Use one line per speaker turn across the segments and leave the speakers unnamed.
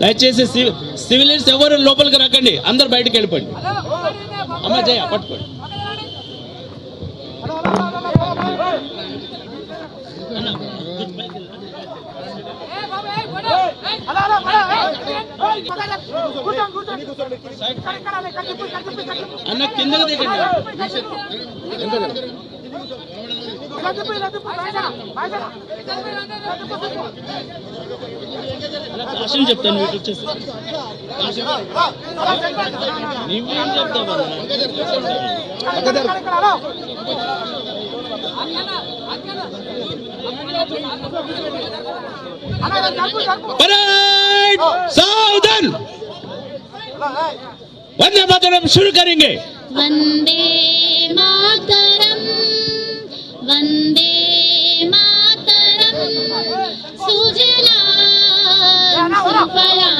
దయచేసి CV- civilians ఎవరు లోపలికి రాకండి. అందరు బయటికి వెళ్ళిపోండి. అమ్మ జయ పట్టుకోండి. అన్న కిందకు దిగండి. భాషలు చెప్తాను మీకు వచ్చేసి. నువ్వేం చెప్తావు అన్న? सावधान वंदे मातरम शुरू करेंगे
वन्दे मातरम् वन्दे मातरम् सुजलां सुफलां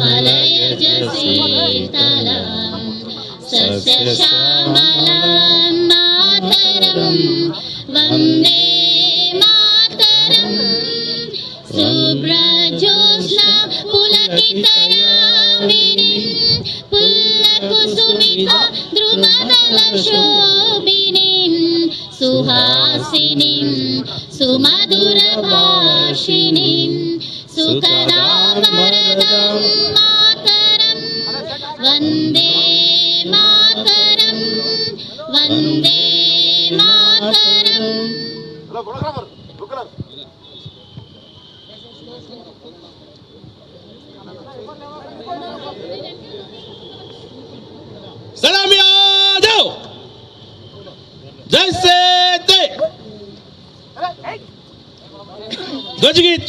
मलयज शीतलां सस्यश्यामलां मातरं वन्दे मातरम् शुभ्रजोत्स्ना पुलकितयामिनीं पुल्लकुसुमिता द्रुमदलशोभिनीं सुहासिनीं सुमधुरभाषिणीं सुकदावरदां मातरं वंदे मातरं वंदे मातरम्
सलामी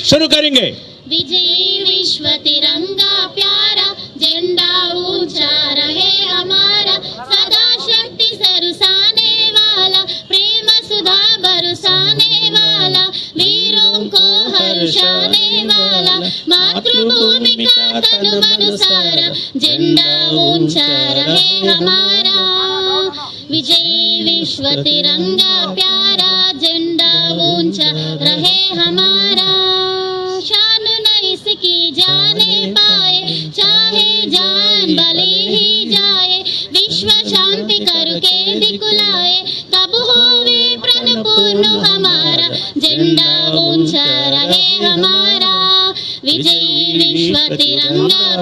शुरू करेंगे।
विजयी विश्व तिरंगा प्यारा, झंडा ऊँचा रहे हमारा सदा शक्ति सरसाने वाला, प्रेम सुधा बरसाने वाला, वीरों को हर्षाने मातृभूमि का तन मन सारा झंडा ऊंचा रहे हमारा विजयी विश्व तिरंगा प्यारा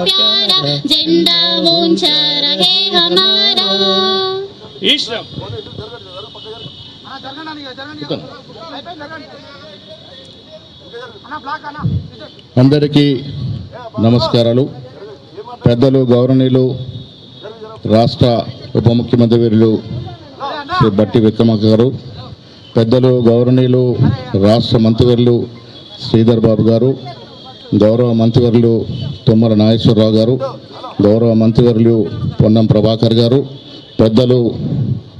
प्यारा झंडा ऊंचा रहे हमारा
ఈశ్వరం
అందరికీ నమస్కారాలు పెద్దలు గౌరవనీయులు రాష్ట్ర ఉప ముఖ్యమంత్రి వర్యులు శ్రీ బట్టి విక్రమార్క గారు పెద్దలు గౌరవనీయులు రాష్ట్ర మంత్రివర్యులు శ్రీధర్ బాబు గారు గౌరవ మంత్రివర్యులు తుమ్మల నాగేశ్వరరావు గారు గౌరవ మంత్రివర్యులు పొన్నం ప్రభాకర్ గారు పెద్దలు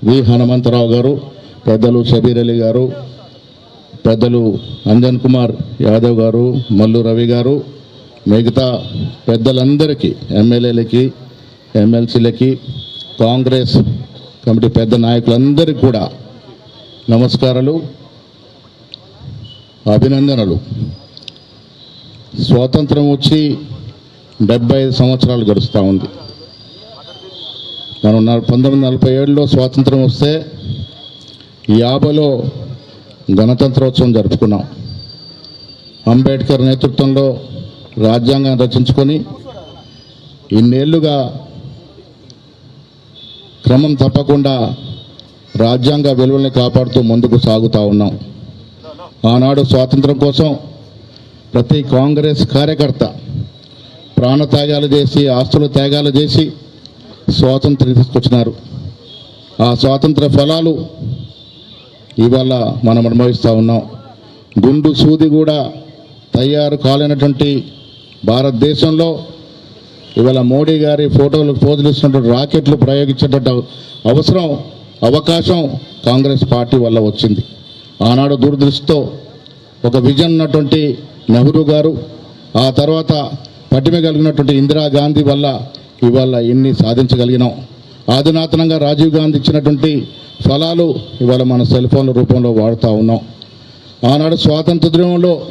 వి. హనుమంతరావు గారు పెద్దలు షబీర్ అలీ గారు పెద్దలు అంజన్ కుమార్ యాదవ్ గారు మల్లు రవి గారు మిగతా పెద్దలందరికీ ఎమ్మెల్యేలకి ఎమ్మెల్సీలకి కాంగ్రెస్ కమిటీ పెద్ద నాయకులందరికీ కూడా నమస్కారాలు అభినందనలు. స్వాతంత్రం వచ్చి డెబ్బై ఐదు సంవత్సరాలు గడుస్తూ ఉంది. మనం పంతొమ్మిది నలభై ఏడులో స్వాతంత్రం వస్తే యాభైలో గణతంత్రోత్సవం జరుపుకున్నాం. అంబేద్కర్ నేతృత్వంలో రాజ్యాంగం రచించుకొని ఇన్నేళ్ళుగా క్రమం తప్పకుండా రాజ్యాంగ విలువల్ని కాపాడుతూ ముందుకు సాగుతూ ఉన్నాం. ఆనాడు స్వాతంత్రం కోసం ప్రతి కాంగ్రెస్ కార్యకర్త ప్రాణత్యాగాలు చేసి ఆస్తుల త్యాగాలు చేసి స్వాతంత్రం తీసుకొచ్చినారు. ఆ స్వాతంత్ర ఫలాలు ఇవాళ మనం అనుభవిస్తూ ఉన్నాం. గుండు సూది కూడా తయారు కాలేనటువంటి భారతదేశంలో ఇవాళ మోడీ గారి ఫోటోలు పోజులిస్తున్నటువంటి రాకెట్లు ప్రయోగించేటట్టు అవసరం అవకాశం కాంగ్రెస్ పార్టీ వల్ల వచ్చింది. ఆనాడు దూరదృష్టితో ఒక విజన్ ఉన్నటువంటి నెహ్రూ గారు ఆ తర్వాత పట్టిమ కలిగినటువంటి ఇందిరాగాంధీ వల్ల ఇవాళ ఎన్ని సాధించగలిగినాం. ఆధునాతనంగా రాజీవ్ గాంధీ ఇచ్చినటువంటి ఫలాలు ఇవాళ మన సెల్ ఫోన్ల రూపంలో వాడుతూ ఉన్నాం. ఆనాడు స్వాతంత్ర స్వాతంత్ర్యంలో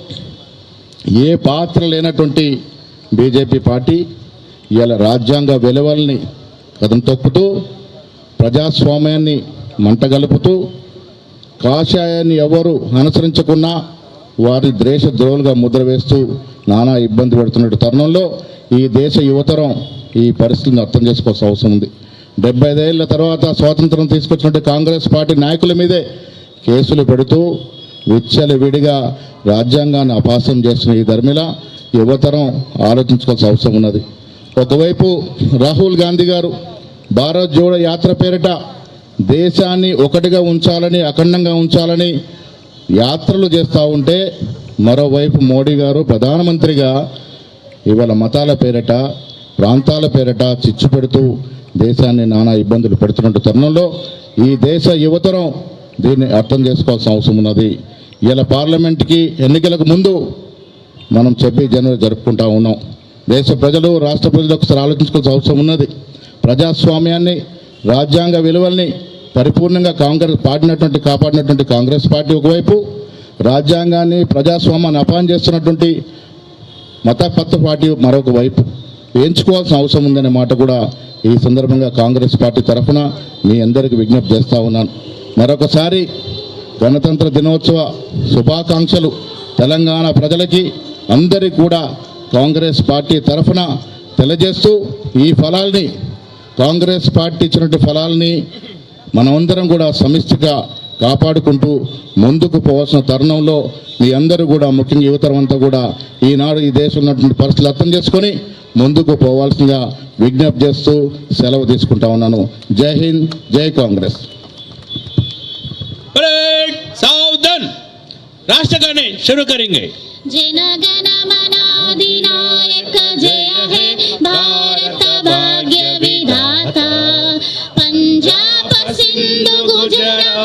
ఏ పాత్ర లేనటువంటి బీజేపీ పార్టీ ఇవాళ రాజ్యాంగ విలువల్ని కథం తొక్కుతూ ప్రజాస్వామ్యాన్ని మంటగలుపుతూ కాషాయాన్ని ఎవరు అనుసరించకున్నా వారి దేశ ద్రోహులుగా ముద్ర వేస్తూ నానా ఇబ్బంది పెడుతున్న తరుణంలో ఈ దేశ యువతరం ఈ పరిస్థితిని అర్థం చేసుకోవాల్సిన అవసరం ఉంది. డెబ్బై ఐదేళ్ళ తర్వాత స్వాతంత్రం తీసుకొచ్చినట్టు కాంగ్రెస్ పార్టీ నాయకుల మీదే కేసులు పెడుతూ విచ్చలు విడిగా రాజ్యాంగాన్ని అపాసం చేస్తున్న ఈ ధర్మిల యువతరం ఆలోచించుకోవాల్సిన అవసరం ఉన్నది. ఒకవైపు రాహుల్ గాంధీ గారు భారత్ జోడో యాత్ర పేరిట దేశాన్ని ఒకటిగా ఉంచాలని అఖండంగా ఉంచాలని యాత్రలు చేస్తూ ఉంటే మరోవైపు మోడీ గారు ప్రధానమంత్రిగా ఇవాళ మతాల పేరిట ప్రాంతాల పేరిట చిచ్చు పెడుతూ దేశాన్ని నానా ఇబ్బందులు పెడుతున్న తరుణంలో ఈ దేశ యువతరం దీన్ని అర్థం చేసుకోవాల్సిన అవసరం ఉన్నది. ఇలా పార్లమెంట్కి ఎన్నికలకు ముందు మనం చెప్పి జనవరి జరుపుకుంటా ఉన్నాం. దేశ ప్రజలు రాష్ట్ర ప్రజలు ఒకసారి ఆలోచించుకోవాల్సిన అవసరం ఉన్నది. ప్రజాస్వామ్యాన్ని రాజ్యాంగ విలువల్ని పరిపూర్ణంగా కాంగ్రెస్ పాడినటువంటి కాపాడినటువంటి కాంగ్రెస్ పార్టీ ఒకవైపు రాజ్యాంగాన్ని ప్రజాస్వామ్యాన్ని అపాయం చేస్తున్నటువంటి మతపత్వ పార్టీ మరొక వైపు. ఎంచుకోవాల్సిన అవసరం ఉందనే మాట కూడా ఈ సందర్భంగా కాంగ్రెస్ పార్టీ తరఫున మీ అందరికీ విజ్ఞప్తి చేస్తూ ఉన్నాను. మరొకసారి గణతంత్ర దినోత్సవ శుభాకాంక్షలు తెలంగాణ ప్రజలకి అందరికీ కూడా కాంగ్రెస్ పార్టీ తరఫున తెలియజేస్తూ ఈ ఫలాల్ని కాంగ్రెస్ పార్టీ ఇచ్చినటువంటి ఫలాల్ని మనమందరం కూడా సమిష్టిగా కాపాడుకుంటూ ముందుకు పోవాల్సిన తరుణంలో మీ అందరూ కూడా ముఖ్యంగా యువతరం అంతా కూడా ఈనాడు ఈ దేశంలో ఉన్నటువంటి పరిస్థితులు అర్థం చేసుకొని ముందుకు పోవాల్సిందిగా విజ్ఞప్తి చేస్తూ సెలవు తీసుకుంటా ఉన్నాను జై హింద్ జై కాంగ్రెస్
परेड सावधान राष्ट्र गाने शुरू करेंगे
जनगण मनाधिनायक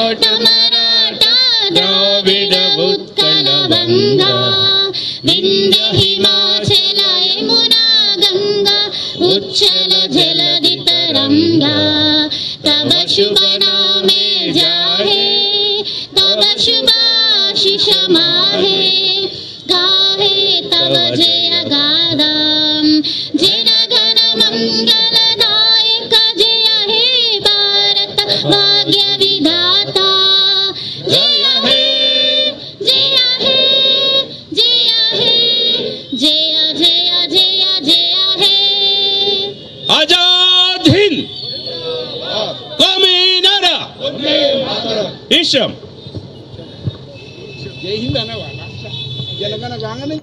ಮರಾಠ ಮರಾಠ ದ್ರಾವಿಡ ಉತ್ಕಳ ಬಂಗ ವಿಂಧ್ಯ ಹಿಮಾಚಲ ಯಮುನಾ ಗಂಗಾ
ಉಚ್ಚ ആസാദ് ഹിന്ദ്. കോമേനര ഈശ്വം.
ജയ് ഹിന്ദ് ആണ് ജലഗണ വാങ്ങണേ